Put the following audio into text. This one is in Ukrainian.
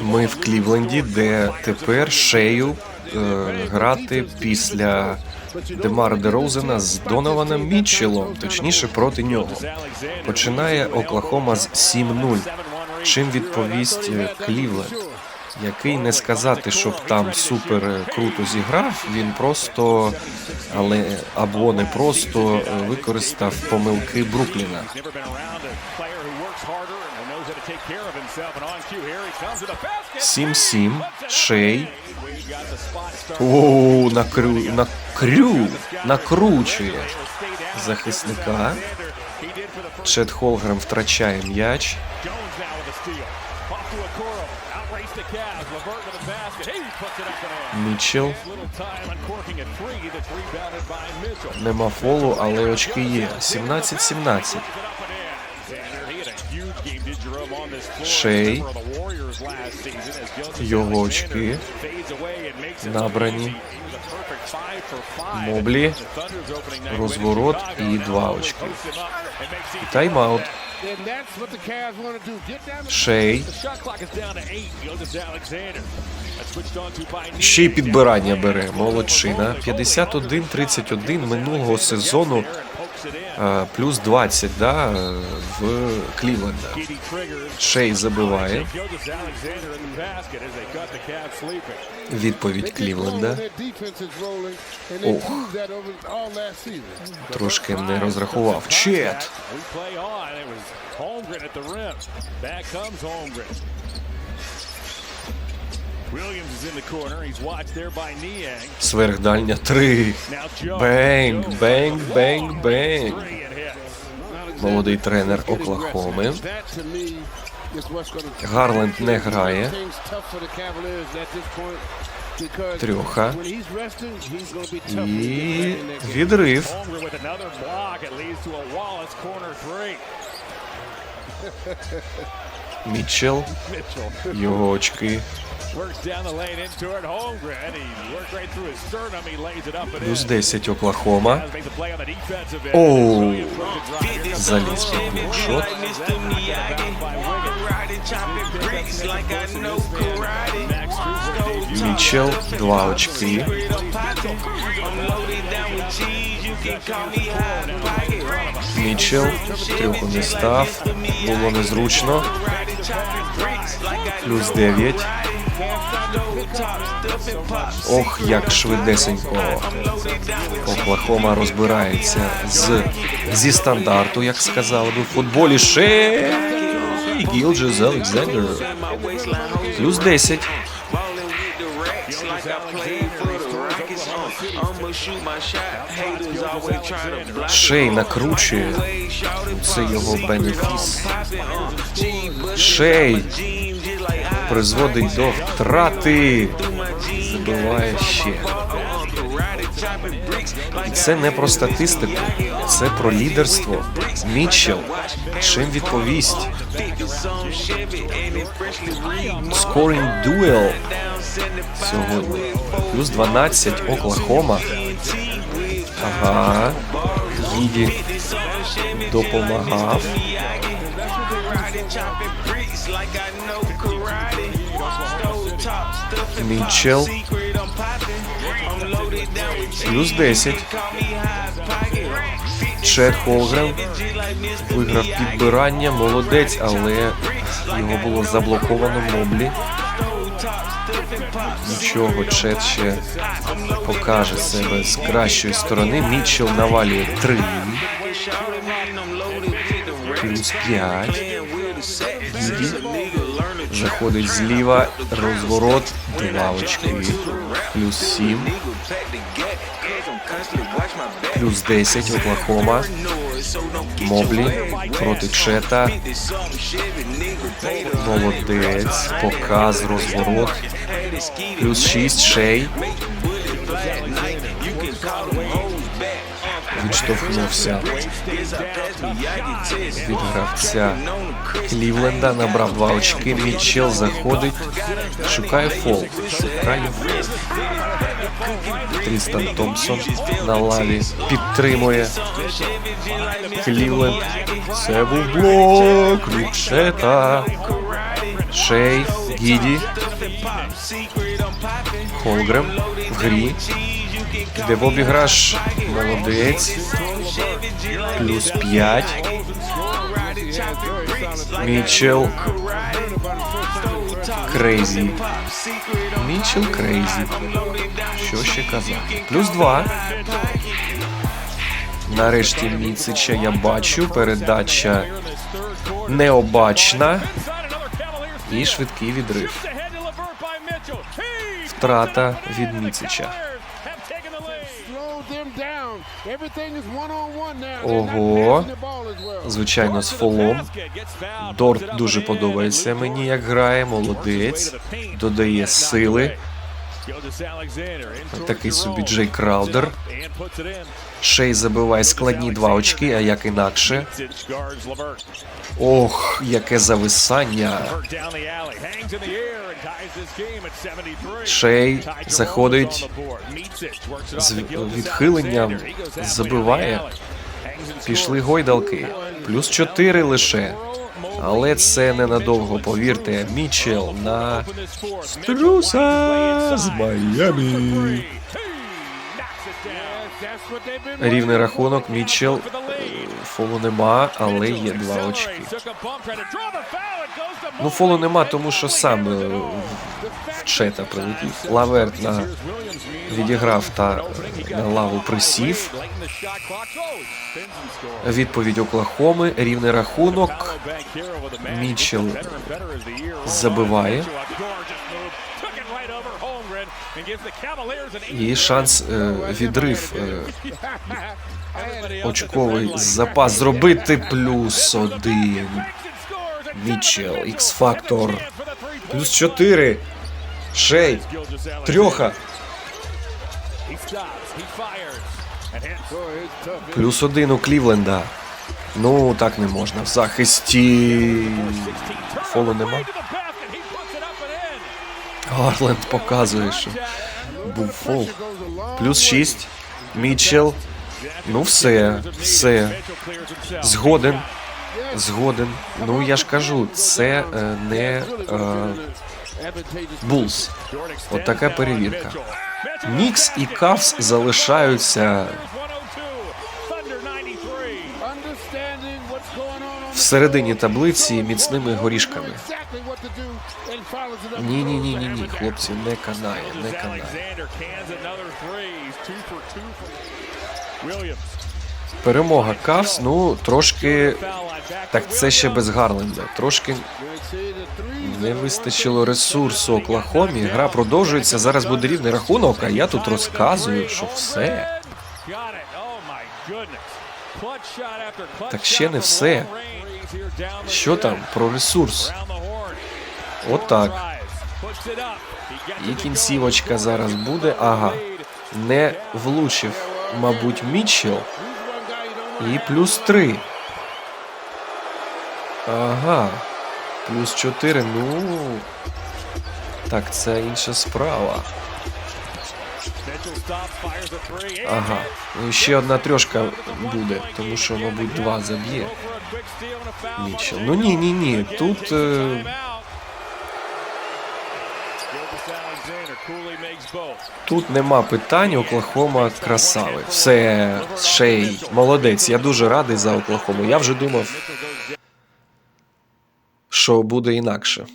Ми в Клівленді, де тепер шею е, грати після Демара Дерозена з Донованом Мітчелом, точніше проти нього. Починає Оклахома з 7-0. Чим відповість е, Клівленд, який не сказати, щоб там супер е, круто зіграв, він просто, але або не просто е, використав помилки Брукліна. A harder and knows how to take care of himself. And on cue, here he comes to the basket. 7-7, Шей. We got the spot started. О, накрю, накрю, накручує захисника. He. Чет Холгрем втрачає м'яч. With a with. He a Mitchell. Нема фолу, але очки є. 17-17. Шей. Його очки. Набрані. Моблі. Розворот і два очки. Тайм-аут. Шей. Ще й підбирання бере. Молодчина. 51-31 минулого сезону. Е, Плюс 20, да, в Клівленда. Шей забиває. Відповідь Клівленда. Ох. Трошки не розрахував. Чет. Сверхдальня 3. Now Jones. Бенг, бенг, бенг, бенг. Молодий тренер Оклахоми. Гарленд не грає. Трьоха. І відрив. Holmgren with another block. It leads to a Wallace corner three. Мітчелл. Mitchell Його очки. works down the lane into it. Holmgren. He worked right through his sternum. He lays it up and Плюс in. 10 Оклахома. Has made the play on the defensive end. Оу. Williams with the drive. Заліз під блокшот. Мітчелл. Два очки. Мітчелл. Трьоху не став. Було незручно. Плюс 9. Ох, як швидесенько. Оклахома розбирається з, зі стандарту, як сказали би в футболі. Шей Гілджес Олександр. Плюс 10. Шей накручує. Це його бенефіс. Шей призводить до втрати. Забиває ще. І це не про статистику, це про лідерство. Мітчелл чим відповість? Scoring duel сьогодні. Плюс 12 Оклахома. Ага. Гіді допомагав. Мітчелл. Плюс 10. Чет Холгрен виграв підбирання, молодець, але його було заблоковано в моблі. Нічого, Чет ще покаже себе з кращої сторони. Мітчелл навалює 3. Плюс 5. Гіді заходить зліва, розворот, два очки. Плюс 7. Плюс 10 Оклахома. Моблі проти Чета. Молодець. Показ, розворот. Плюс 6 Шей. Відштовхнувся від гравця Клівленда. Набрав два очки. Мітчелл заходить. Шукає фол. Шукає фол. Трістан Томпсон на лаві підтримує Клівленд. Це був блок від Шета. Шей, Гіді, Холгрем в грі. Де в обіграш молодець. Плюс 5. Мічел. Крейзі. Мічел Крейзі. Що ще казати? Плюс 2. Нарешті Міцича я бачу. Передача необачна. І швидкий відрив. Втрата від Міцича. Ого. Звичайно, з фолом. Дорт дуже подобається мені, як грає. Молодець. Додає сили. Такий собі Джей Краудер. Шей забиває складні два очки, а як інакше. Ох, яке зависання. Шей заходить З відхиленням забиває. Пішли гойдалки. Плюс 4 лише. Але це ненадовго, повірте. Мічел на Струса з Майами. Рівний рахунок. Мічел. Е, Фолу нема, але є два очки. Ну, фолу нема, тому що сам е, в чета прилетів. Лаверт на відіграв та е, на лаву присів. Відповідь Оклахоми. Рівний рахунок. Мічел забиває. Є шанс е, відрив е, очковий запас зробити плюс один. Мічел, Ікс-фактор. Плюс 4. Шей. Трьоха. Плюс один у Клівленда. Ну, так не можна. В захисті. Фолу нема. Гарленд показує, що був фол. Плюс 6. Мітчел. Ну, все, все. Згоден. Згоден. Ну, я ж кажу, це е, не е, Булс. От така перевірка. Нікс і Кавс залишаються understanding what's going on on в середині таблиці міцними горішками. Ні, ні, ні, ні, ні, хлопці, не канає, не канає. Перемога Кавс, ну трошки. Так це ще без Гарленда. Трошки не вистачило ресурсу Оклахомі. Гра продовжується. Зараз буде рівний рахунок, а я тут розказую, що все. Так ще не все. Що там про ресурс? Отак. І кінцівочка зараз буде. Ага. Не влучив, мабуть, Мітчелл. І плюс 3. Ага. Плюс 4. Ну. Так, це інша справа. Ага. Ну, ще одна трьошка буде, тому що, мабуть, два заб'є. Мітчелл. Ну ні, ні, ні. Тут. Е... Тут нема питань. Оклахома красави. Все, шей, молодець. Я дуже радий за Оклахому. Я вже думав, що буде інакше.